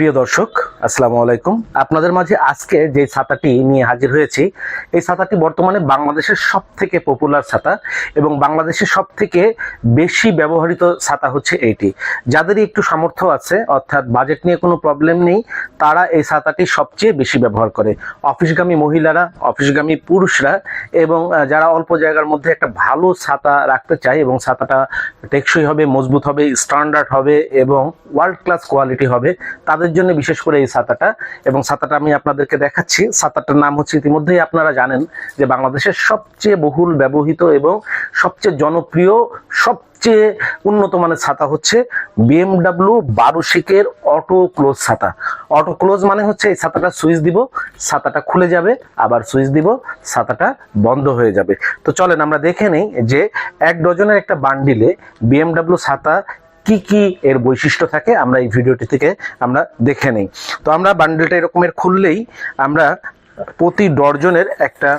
প্রিয় দর্শক, আসসালামু আলাইকুম। আপনাদের মাঝে আজকে যে ছাতাটি নিয়ে হাজির হয়েছি, এই ছাতাটি বর্তমানে বাংলাদেশের সব থেকে পপুলার ছাতা এবং বাংলাদেশের সব থেকে বেশি ব্যবহৃত ছাতা হচ্ছে এইটি যাদেরই একটু সামর্থ্য আছে, অর্থাৎ বাজেট নিয়ে কোনো প্রবলেম নেই, তারা এই ছাতাটি সবচেয়ে বেশি ব্যবহার করে। অফিসগামী মহিলারা, অফিসগামী পুরুষরা এবং যারা অল্প জায়গার মধ্যে একটা ভালো ছাতা রাখতে চায় এবং ছাতাটা টেকসই হবে, মজবুত হবে স্ট্যান্ডার্ড হবে এবং ওয়ার্ল্ড ক্লাস কোয়ালিটি হবে, তাদের জন্য বিশেষ করে এই ছাতাটা এবং ছাতাটা আমি আপনাদেরকে দেখাচ্ছি। ছাতাটার নাম হচ্ছে ইতিমধ্যেই আপনারা জানেন যে বাংলাদেশের সবচেয়ে বহুল ব্যবহৃত এবং সবচেয়ে জনপ্রিয়, সবচেয়ে উন্নত মানের ছাতা হচ্ছে বিএমডাব্লিউ বারোশিকের অটো ক্লোজ ছাতা। অটো ক্লোজ মানে হচ্ছে এই ছাতাটা সুইচ দিব, ছাতাটা খুলে যাবে, আবার সুইচ দিব, ছাতাটা বন্ধ হয়ে যাবে। তো চলেন আমরা দেখে নেই যে এক ডজনের একটা বান্ডিলে বিএমডাব্লিউ ছাতা কি কি এর বৈশিষ্ট্য থাকে আমরা এই ভিডিওটি থেকে আমরা দেখে নেই। তো আমরা বান্ডেলটা এরকমের খুললেই আমরা প্রতি ডর্জনের একটা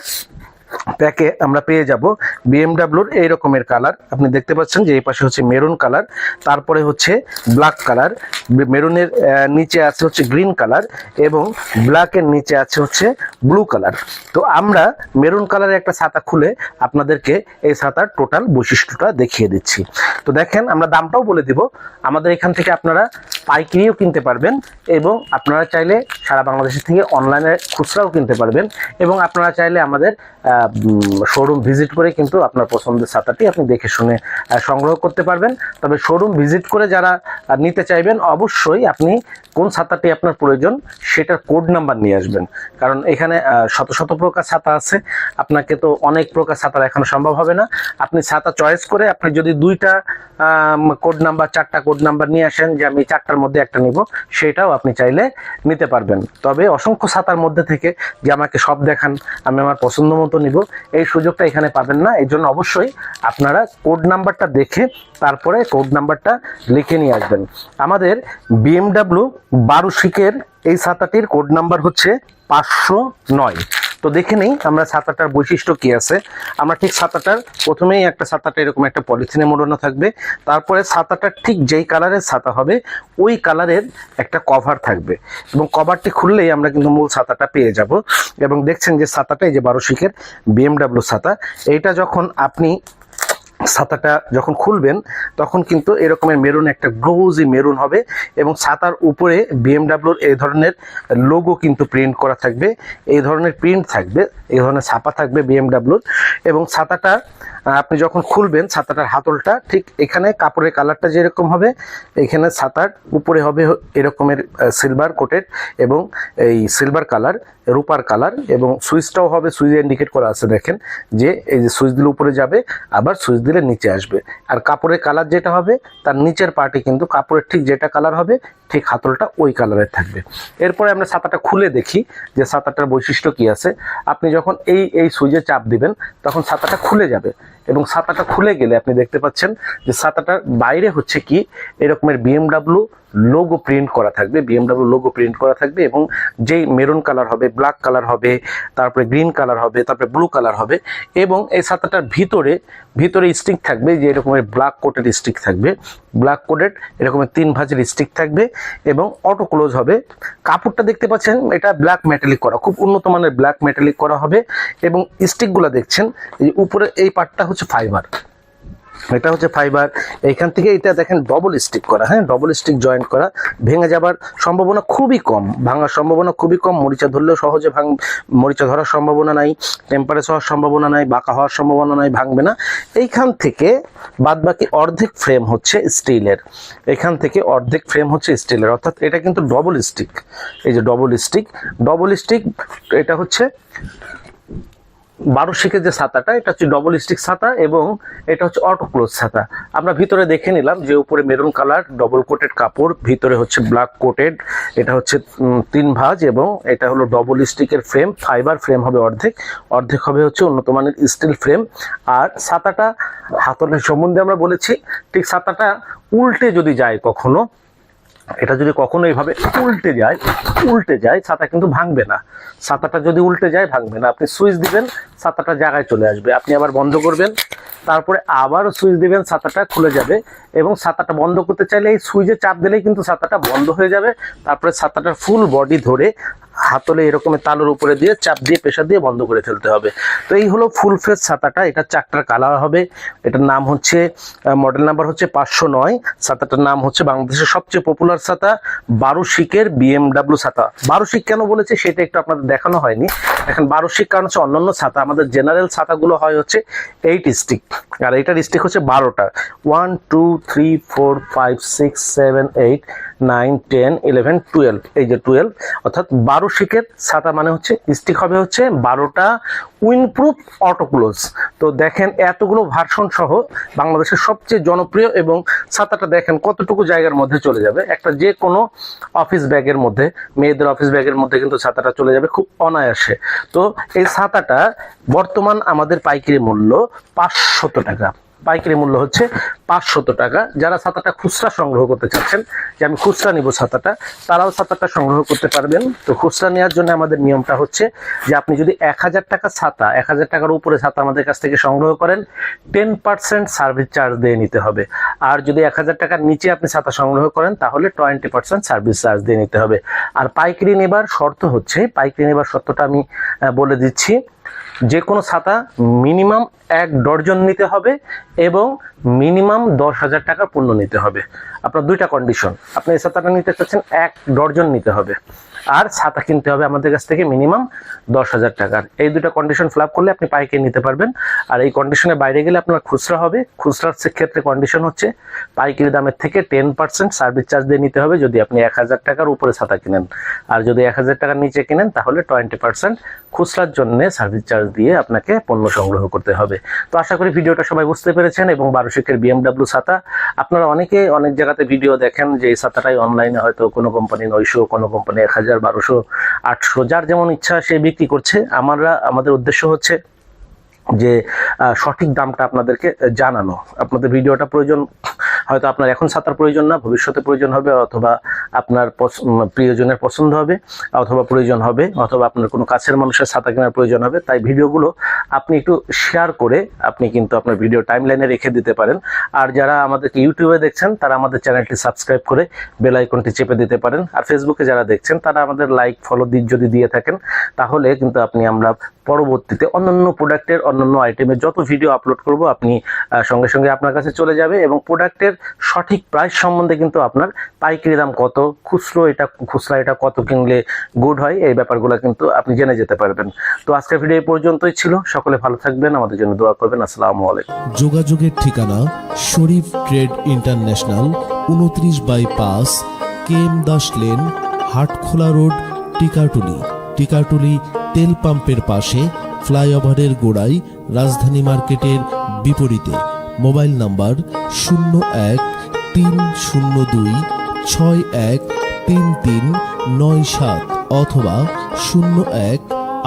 প্যাকে আমরা পেয়ে যাব বিএমডাব্লিউর এই রকমের কালার। আপনি দেখতে পাচ্ছেন যে এই পাশে হচ্ছে মেরুন কালার, তারপরে হচ্ছে ব্ল্যাক কালার মেরুনের নিচে আছে হচ্ছে গ্রিন কালার এবং ব্ল্যাকের নিচে আছে হচ্ছে ব্লু কালার। তো আমরা মেরুন কালারের একটা ছাতা খুলে আপনাদেরকে এই ছাতার টোটাল বৈশিষ্ট্যটা দেখিয়ে দিচ্ছি। তো দেখেন, আমরা দামটাও বলে দিব। আমাদের এখান থেকে আপনারা পাইকারিও কিনতে পারবেন এবং আপনারা চাইলে সারা বাংলাদেশের থেকে অনলাইনে খুচরাও কিনতে পারবেন এবং আপনারা চাইলে আমাদের শোরুম ভিজিট করে কিন্তু আপনার পছন্দের ছাতাটি আপনি দেখে শুনে সংগ্রহ করতে পারবেন। তবে শোরুম ভিজিট করে যারা নিতে চাইবেন, অবশ্যই আপনি কোন ছাতাটি আপনার প্রয়োজন সেটার কোড নাম্বার নিয়ে আসবেন। কারণ এখানে শত শত প্রকার ছাতা আছে। আপনাকে তো অনেক প্রকার ছাতা দেখানো সম্ভব হবে না। আপনি ছাতা চয়েস করে আপনি যদি দুইটা কোড নাম্বার চারটা কোড নাম্বার নিয়ে আসেন যে আমি চারটার মধ্যে একটা নিব, সেটাও আপনি চাইলে নিতে পারবেন। তবে অসংখ্য ছাতার মধ্যে থেকে যে আমাকে সব দেখান, আমি আমার পছন্দ মতো নিব। এই সুযোগটা এখানে পাবেন না। এই জন্য অবশ্যই আপনারা কোড নাম্বারটা দেখে তারপরে কোড নাম্বারটা লিখে নিয়ে আসবেন। আমাদের বিএমডাব্লিউ বারুশিকের এই ছাতাটির কোড নাম্বার হচ্ছে পাঁচশো নয়। তো দেখে নেই আমরা ছাতাটার বৈশিষ্ট্য কি আছে। আমরা ঠিক ছাতাটার প্রথমেই একটা ছাতাটা এরকম একটা পলিথিনে মোড়ানো থাকবে। তারপরে ছাতাটার ঠিক যেই কালারের ছাতা হবে, ওই কালারের একটা কভার থাকবে। এবং কভারটি খুললেই আমরা কিন্তু মূল ছাতাটা পেয়ে যাব। এবং দেখছেন যে ছাতাটা এই যে বারো শিখের বিএমডাব্লিউ ছাতা, এইটা যখন আপনি ছাতাটা যখন খুলবেন, তখন কিন্তু এরকমের মেরুন একটা গ্লোজি মেরুন হবে এবং ছাতার উপরে বিএমডাব্লিউর এই ধরনের লোগো কিন্তু প্রিন্ট করা থাকবে। এই ধরনের প্রিন্ট থাকবে, এই ধরনের ছাপা থাকবে বিএমডাব্লিউর এবং ছাতাটা আপনি যখন খুলবেন ছাতাটার হাতলটা, ঠিক এখানে কাপড়ের কালারটা যেরকম হবে, এখানে ছাতার উপরে হবে এরকমের সিলভার কোটেড এবং এই সিলভার কালার রূপার কালার এবং সুইচটাও হবে, সুইচ ইন্ডিকেট করা আছে দেখেন, যে এই যে সুইচ দিলে উপরে যাবে, আবার সুইচ দিলে নিচে আসবে। আর কাপড়ের কালার যেটা হবে, তার নিচের পার্টে কিন্তু কাপড়ের ঠিক যেটা কালার হবে, ঠিক হাতলটা ওই কালারের থাকবে। এরপরে আমরা ছাতাটা খুলে দেখি যে ছাতাটার বৈশিষ্ট্য কি আছে। আপনি যখন এই এই সুইচে চাপ দিবেন, তখন ছাতাটা খুলে যাবে। এবং ছাতাটা খুলে গেলে আপনি দেখতে পাচ্ছেন যে ছাতাটার বাইরে হচ্ছে কি, এরকমের বিএমডাব্লিউ লোগো প্রিন্ট করা থাকবে। বিএমডাব্লিউ লোগো প্রিন্ট করা থাকবে এবং যেই মেরুন কালার হবে ব্ল্যাক কালার হবে, তারপরে গ্রিন কালার হবে, তারপরে ব্লু কালার হবে এবং এই ছাতাটার ভিতরে ভিতরে স্টিক থাকবে যে এরকমের ব্ল্যাক কোটেড স্টিক থাকবে। ব্ল্যাক কোটেড এরকমের তিন ভাঁজের স্টিক থাকবে এবং অটো ক্লোজ হবে। কাপড়টা দেখতে পাচ্ছেন, এটা ব্ল্যাক মেটালিক করা, খুব উন্নত মানের ব্ল্যাক মেটালিক করা হবে এবং স্টিকগুলো দেখছেন, এই উপরে এই পার্টটা হচ্ছে ফাইবার এটা হচ্ছে ফাইবার। এইখান থেকে এটা দেখেন ডবল স্টিক করা হ্যাঁ? ডবল স্টিক জয়েন্ট করা। ভেঙে যাবার সম্ভাবনা খুবই কম, ভাঙার সম্ভাবনা খুবই কম। মরিচা ধরলেও সহজে ভাঙ, মরিচা ধরার সম্ভাবনা নাই টেম্পারেচার হওয়ার সম্ভাবনা নাই, বাঁকা হওয়ার সম্ভাবনা নাই, ভাঙবে না। এইখান থেকে বাদবাকি অর্ধেক ফ্রেম হচ্ছে স্টিলের এখান থেকে অর্ধেক ফ্রেম হচ্ছে স্টিলের অর্থাৎ এটা কিন্তু ডবল স্টিক এই যে ডবল স্টিক ডবল স্টিক এটা হচ্ছে বারো শিখের যে ছাতাটা, এটা হচ্ছে ডবল স্টিক ছাতা এবং এটা হচ্ছে অটো ক্লোজ ছাতা। আমরা ভিতরে দেখে নিলাম যে উপরে মেরুন কালার ডবল কোটেড কাপড়, ভিতরে হচ্ছে ব্ল্যাক কোটেড এটা হচ্ছে তিন ভাঁজ এবং এটা হলো ডবল স্টিকের ফ্রেম ফাইবার ফ্রেম হবে অর্ধেক। অর্ধেক হবে হচ্ছে উন্নত মানের স্টিল ফ্রেম আর ছাতাটা হাতলের সম্বন্ধে আমরা বলেছি, ঠিক ছাতাটা উল্টে যদি যায় কখনো এটা যদি কখনো এইভাবে উল্টে যায় উল্টে যায়, ছাতা কিন্তু ভাঙবে না। ছাতাটা যদি উল্টে যায়, ভাঙবে না। আপনি সুইচ দিবেন, ছাতাটা জায়গায় চলে আসবে। আপনি আবার বন্ধ করবেন তারপরে আবার সুইচ দেবেন ছাতাটা খুলে যাবে এবং ছাতাটা বন্ধ করতে চাইলে এই সুইচে চাপ দিলেই কিন্তু ছাতাটা বন্ধ হয়ে যাবে। তারপরে ছাতাটার ফুল বডি ধরে হাতলে এরকম তালুর উপরে দিয়ে চাপ দিয়ে প্রেশার দিয়ে বন্ধ করে ফেলতে হবে। তো এই হলো ফুল ফেস ছাতাটা, এটা চারটার কালার হবে। এটার নাম হচ্ছে মডেল নাম্বার হচ্ছে পাঁচশো নয়। ছাতাটার নাম হচ্ছে বাংলাদেশের সবচেয়ে পপুলার ছাতা, বারোশিকের বিএমডাব্লিউ ছাতা। বারোশিক কেন বলেছে সেটা একটু আপনাদের দেখানো হয়নি। এখন বারোশিক কারণ হচ্ছে অন্যান্য ছাতা। আমাদের জেনারেল ছাতাগুলো হয় হচ্ছে এইট স্টিক আর এইটার স্টিক হচ্ছে বারোটা। One two three four five six seven eight nine, ten, eleven, twelve. এই যে টুয়েলভ, অর্থাৎ বারো শিকের ছাতা মানে হচ্ছে স্টিক হবে হচ্ছে বারোটা উইনপ্রুফ অটোক্লোজ। তো দেখেন এতগুলো ভার্সন সহ বাংলাদেশের সবচেয়ে জনপ্রিয় এবং ছাতাটা দেখেন কতটুকু জায়গার মধ্যে চলে যাবে। একটা যে কোনো অফিস ব্যাগের মধ্যে, মেয়েদের অফিস ব্যাগের মধ্যে কিন্তু ছাতাটা চলে যাবে খুব অনায়াসে। তো এই ছাতাটা বর্তমান আমাদের পাইকারি মূল্য পাঁচশত টাকা। পাইকারি মূল্য হচ্ছে পাঁচশত টাকা। যারা ছাতাটা খুচরা সংগ্রহ করতে চাচ্ছেন, যে আমি খুচরা নিব ছাতাটা, তারাও ছাতাটা সংগ্রহ করতে পারবেন। তো খুচরা নেওয়ার জন্য আমাদের নিয়মটা হচ্ছে যে আপনি যদি এক হাজার টাকা ছাতা, এক হাজার টাকার উপরে ছাতা আমাদের কাছ থেকে সংগ্রহ করেন টেন পার্সেন্ট সার্ভিস চার্জ দিয়ে নিতে হবে। আর যদি এক হাজার টাকার নিচে আপনি ছাতা সংগ্রহ করেন, তাহলে টোয়েন্টি পার্সেন্ট সার্ভিস চার্জ দিয়ে নিতে হবে। আর পাইকারি নেবার শর্ত হচ্ছে, পাইকারি নেবার শর্তটা আমি বলে দিচ্ছি। যে কোনো ছাতা মিনিমাম এক ডর্জন নিতে হবে এবং মিনিমাম দশ হাজার টাকা পণ্য নিতে হবে। আপনার দুইটা কন্ডিশন আপনি এই ছাতাটা নিতে চাচ্ছেন, এক ডর্জন নিতে হবে। আর ছাতা কিনতে হবে আমাদের কাছ থেকে মিনিমাম দশ হাজার টাকার। এই দুটো কন্ডিশন ফিল করলে আপনি পাইকারি নিতে পারবেন। আর এই কন্ডিশনের বাইরে গেলে আপনার খুচরা হবে। খুচরার ক্ষেত্রে কন্ডিশন হচ্ছে পাইকারি দামের থেকে টেন পার্সেন্ট সার্ভিস চার্জ দিয়ে নিতে হবে। যদি আপনি এক হাজার টাকার উপরে ছাতা কিনেন। আর যদি এক হাজার টাকার নিচে কিনেন, তাহলে টোয়েন্টি পার্সেন্ট খুচরার জন্য সার্ভিস চার্জ দিয়ে আপনাকে পণ্য সংগ্রহ করতে হবে। তো আশা করি ভিডিওটা সবাই বুঝতে পেরেছেন এবং বারো শিখের বিএমডাব্লিউ ছাতা। আপনারা অনেকে অনেক জায়গাতে ভিডিও দেখেন যে এই ছাতাটাই অনলাইনে হয়তো কোনো কোম্পানি নয়শো, কোনো কোম্পানি এক হাজার বারোশো, আটশো, যার যেমন ইচ্ছা সে বিক্রি করছে। আমরা, আমাদের উদ্দেশ্য হচ্ছে যে সঠিক দামটা আপনাদেরকে জানানো। আপনাদের ভিডিওটা প্রয়োজন, হয়তো আপনার এখন ছাতার প্রয়োজন না, ভবিষ্যতে প্রয়োজন হবে অথবা আপনার প্রিয়জনের পছন্দ হবে অথবা প্রয়োজন হবে, অথবা আপনার কোনো কাছের মানুষের ছাতা কেনার প্রয়োজন হবে, তাই ভিডিওগুলো আপনি একটু শেয়ার করে আপনি কিন্তু আপনার ভিডিও টাইম লাইনে রেখে দিতে পারেন। আর যারা আমাদেরকে ইউটিউবে দেখছেন, তারা আমাদের চ্যানেলটি সাবস্ক্রাইব করে বেল আইকনটি চেপে দিতে পারেন। আর ফেসবুকে যারা দেখছেন, তারা আমাদের লাইক ফলো যদি দিয়ে থাকেন, তাহলে কিন্তু আপনি আমরা পরবর্তীতে অন্যান্য প্রোডাক্টের অন্যান্য আইটেমের যত ভিডিও আপলোড করব, আপনি সঙ্গে সঙ্গে আপনার কাছে চলে যাবে এবং প্রোডাক্টের সঠিক প্রাইস সম্বন্ধে কিন্তু আপনার পাইকারি দাম কত, খুচরো এটা, খুচরা এটা কত কিনলে গুড হয়, এই ব্যাপারগুলো কিন্তু আপনি জেনে যেতে পারবেন। তো আজকের ভিডিও এই পর্যন্তই ছিল। সকলে ভালো থাকবেন, আমাদের জন্য দোয়া করবেন। আসসালামু আলাইকুম। যোগাযোগের ঠিকানা শরীফ ট্রেড ইন্টারন্যাশনাল, উনত্রিশ বাই পাঁচ K M Das lane, Hatkhola road, Tikatuli. Tikatuli তেল পাম্পের পাশে ফ্লাইওভারের গোড়ায় রাজধানী মার্কেটের বিপরীতে মোবাইল নাম্বার শূন্য এক তিন শূন্য দুই ছয় এক তিন তিন নয় সাত অথবা শূন্য এক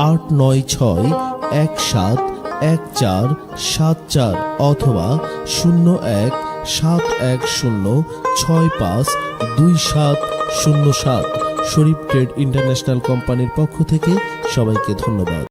আট নয় ছয় এক সাত এক চার সাত চার অথবা শূন্য এক সাত এক শূন্য ছয় পাঁচ দুই সাত শূন্য সাত। শরীফ ট্রেড ইন্টারন্যাশনাল কোম্পানির পক্ষ থেকে সবাইকে ধন্যবাদ।